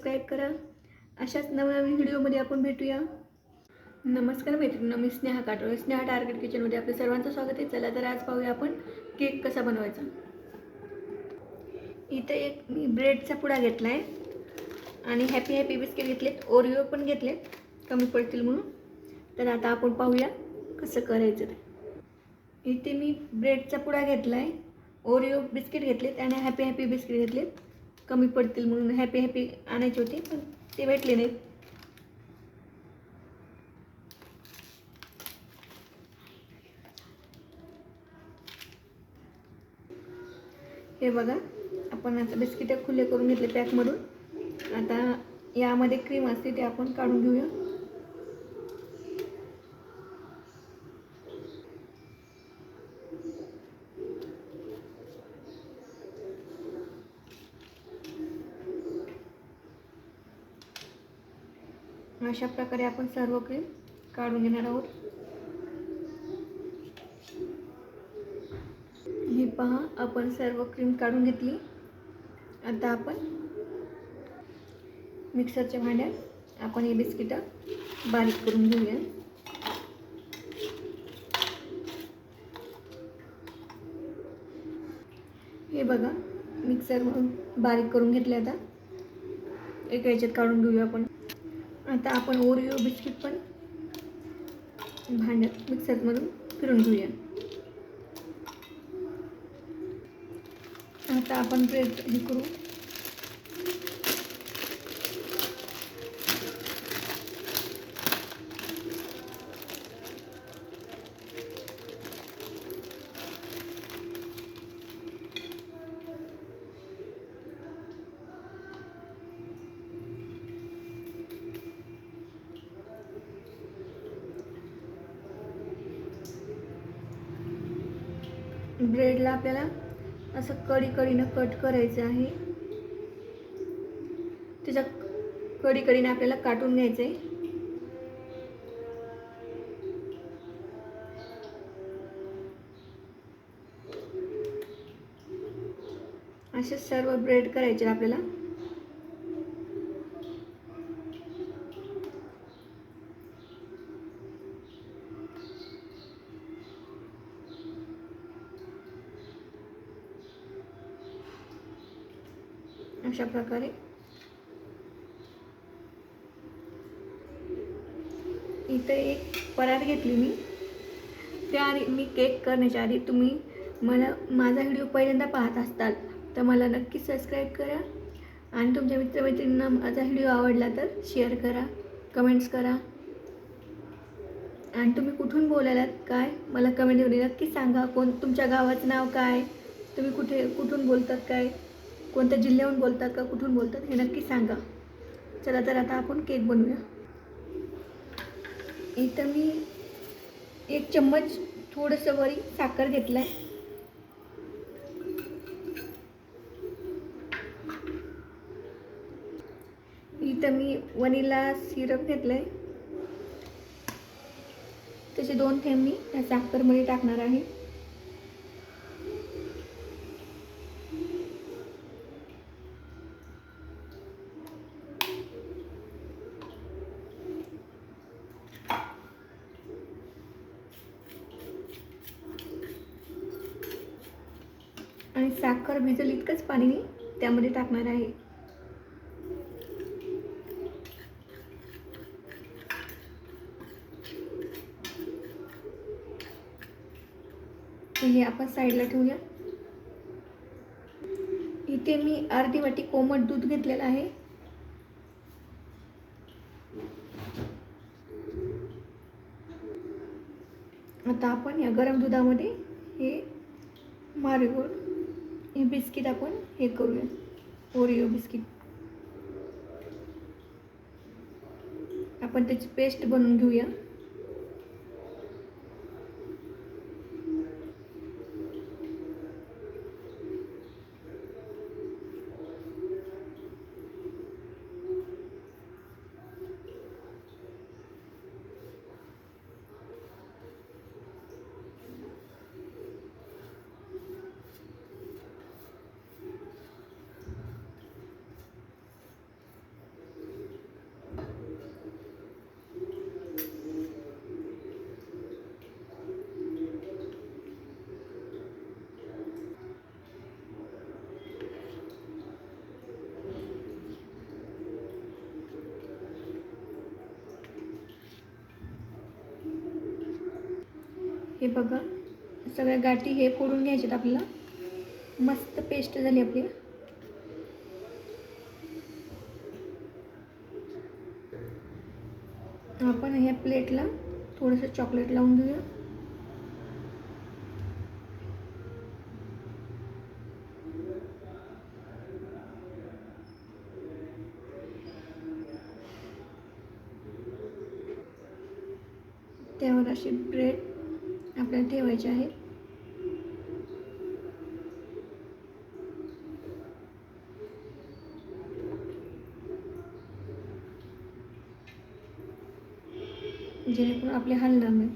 Subscribe करा. अशाच नवनवीन व्हिडिओमध्ये आपण भेटूया. नमस्कार मैत्रिणी मी स्नेहा काटोळे. स्नेहा टार्गेट किचनमध्ये आपलं सर्वांचं स्वागत आहे. चला तर आज पाहूया आपण केक कसा बनवायचा. इथे एक मी ब्रेडचा पुडा घेतला आहे आणि हॅपी हॅपी बिस्किट घेतलेत. ओरिओ पण घेतलेत. कमी पडतील म्हणून. तर आता आपण पाहूया कसं करायचं ते. इथे मी ब्रेडचा पुडा घेतला आहे ओरिओ बिस्किट घेतलेत आणि हॅपी हॅपी बिस्किट घेतलेत. कमी पडतील म्हणून हॅपी हॅपी आणायचे होते पण ते भेटले नाहीत. हे बघा आपण आता बिस्किटं खुले करून घेतले पॅकमधून आता यामध्ये क्रीम असते ते आपण काढून घेऊया. अशा प्रकारे आपण सर्व क्रीम काढून घेणार आहोत. हे पहा आपण सर्व क्रीम काढून घेतली. आता आपण मिक्सरच्या भांड्यात आपण हे बिस्किटं बारीक करून घेऊया. हे बघा मिक्सर बारीक करून घेतले आता. एका याच्यात काढून घेऊया आपण. आता आपण ओरिओ बिस्किट पण भांड्यात मिक्सरमधून फिरून घेऊया. आता आपण ब्रेड हे करू. ब्रेडला आपल्याला असं कडी कडीनं कट करायचं आहे. त्याच्या कडी कडीने आपल्याला काटून घ्यायचं आहे असे सर्व ब्रेड करायचे आपल्याला. अशा प्रकारे. इथे एक परात घेतली मी. त्या आधी मी केक करण्याच्या आधी तुम्ही मला माझा व्हिडिओ पहिल्यांदा पाहत असताल तर मला नक्की सबस्क्राईब करा. आणि तुमच्या मित्रमैत्रिणींना माझा व्हिडिओ आवडला तर शेअर करा कमेंट्स करा. आणि तुम्ही कुठून बोलायलात काय? मला कमेंटमध्ये नक्की सांगा. कोण तुमच्या गावाचं नाव काय? तुम्ही कुठे कुठून बोलतात काय? कोणत्या जिल्ह्याहून बोलतात का कुठून बोलतात हे नक्की सांगा. चला तर आता आपण केक बनवूया. इथं मी एक चम्मच थोडंसं वरी साखर घेतलं आहे इथं मी वनिला सिरप घेतलं आहे त्याचे दोन थेंब मी त्या साखरमध्ये टाकणार आहे. आणि साखर भिजल इतकंच पाणी मी त्यामध्ये टाकणार आहे. हे आपण साईडला ठेवूया. इथे मी अर्धी वाटी कोमट दूध घेतलेलं आहे. आता आपण या गरम दुधामध्ये हे मारगोळ बिस्किट आपण हे करूया. Oreo biscuit. आपण त्याची पेस्ट बनवून घेऊया. बघा. सगळ्या गाठी हे फोडून घ्यायच्यात आपल्याला. मस्त पेस्ट झाली आपली. आपण ह्या प्लेटला थोडंसं चॉकलेट लावून देऊया त्यावर असे ब्रेड आपल्याला ठेवायचे आहे जेणेकरून आपले हलणार नाही.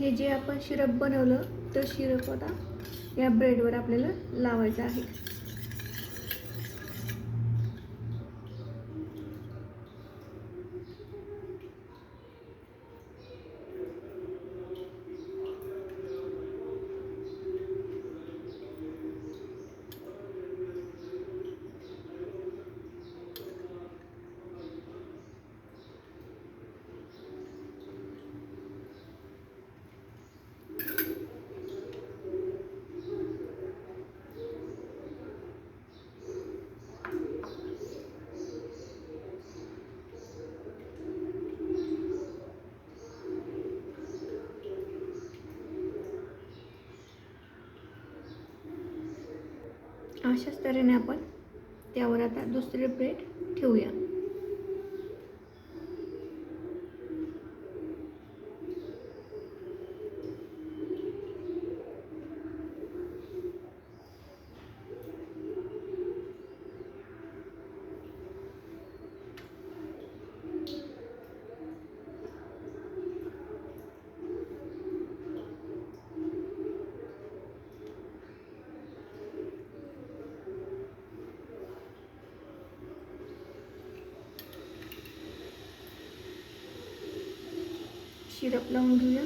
हे जे आपण शिरप बनवलं तर शिरप आता या ब्रेडवर आपल्याला लावायचं आहे. अशाच तऱ्हेने आपण त्यावर आता दुसरे ब्रेड ठेवूया. शिरप लावून घेऊया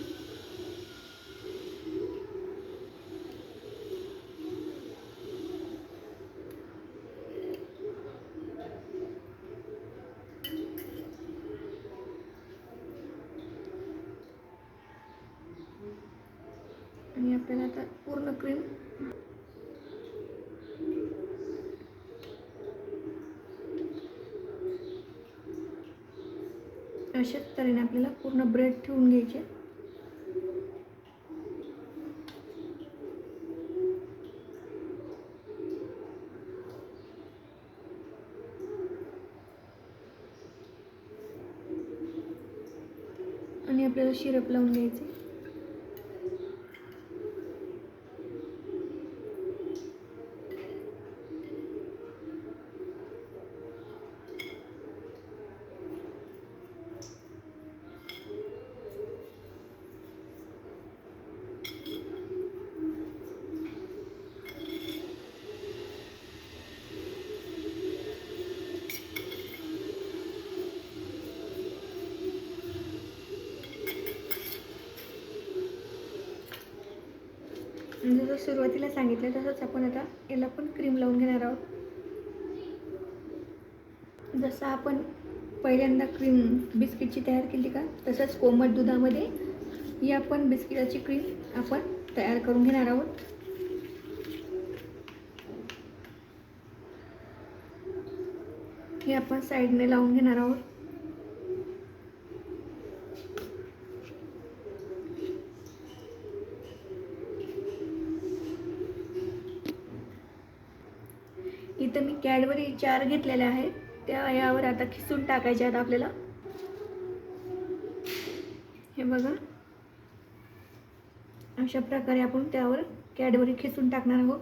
आणि आपल्याला आता पूर्ण क्रीम अशाच तऱ्हेने आपल्याला पूर्ण ब्रेड ठेवून घ्यायचे. आणि आपल्याला शिरप लावून घ्यायचे. आणि जसं सुरुवातीला सांगितलं तसंच आपण आता याला पण क्रीम लावून घेणार आहोत. जसं आपण पहिल्यांदा क्रीम बिस्किटची तयार केली का तसंच कोमट दुधामध्ये ही आपण बिस्किटाची क्रीम आपण तयार करून घेणार आहोत. हे आपण साईडने लावून घेणार आहोत. इथं मी कॅडबरी चार घेतलेल्या आहेत. त्या यावर आता खिसून टाकायच्या आहेत आपल्याला. हे बघा. अशा प्रकारे आपण त्यावर कॅडबरी खिसून टाकणार आहोत.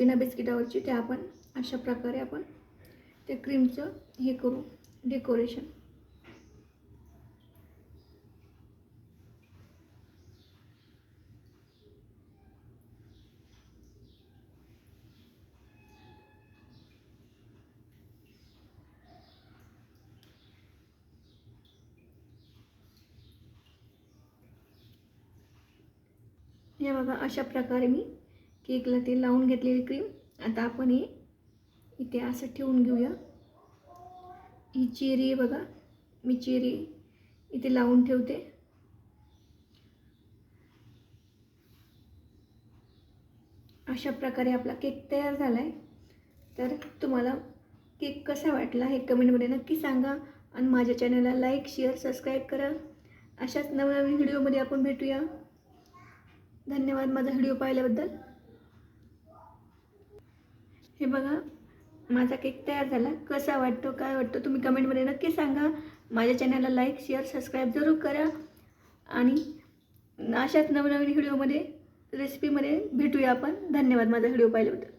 होती ना बिस्किटावरची ते आपण अशा प्रकारे आपण ते क्रीमचं हे करू डेकोरेशन हे बघा अशा प्रकारे मी केकला ते लावून घेतलेली क्रीम आता आपण हे इथे असं ठेवून घेऊया. ही चेरी आहे बघा. मी चेरी इथे लावून ठेवते. अशा प्रकारे आपला केक तयार झाला आहे तर तुम्हाला केक कसा वाटला हे कमेंटमध्ये नक्की सांगा. आणि माझ्या चॅनलला लाईक शेअर सबस्क्राईब करा. अशाच नवनवीन व्हिडिओमध्ये आपण भेटूया. धन्यवाद माझा व्हिडिओ पाहिल्याबद्दल. हे बघा माझा केक तयार झाला. कसा वाटतो काय वाटतो तुम्ही कमेंटमध्ये नक्की सांगा. माझ्या चॅनलला लाईक शेअर सबस्क्राईब जरूर करा. आणि अशाच नवनवीन व्हिडिओमध्ये रेसिपीमध्ये भेटूया आपण. धन्यवाद माझा व्हिडिओ पाहिल्याबद्दल.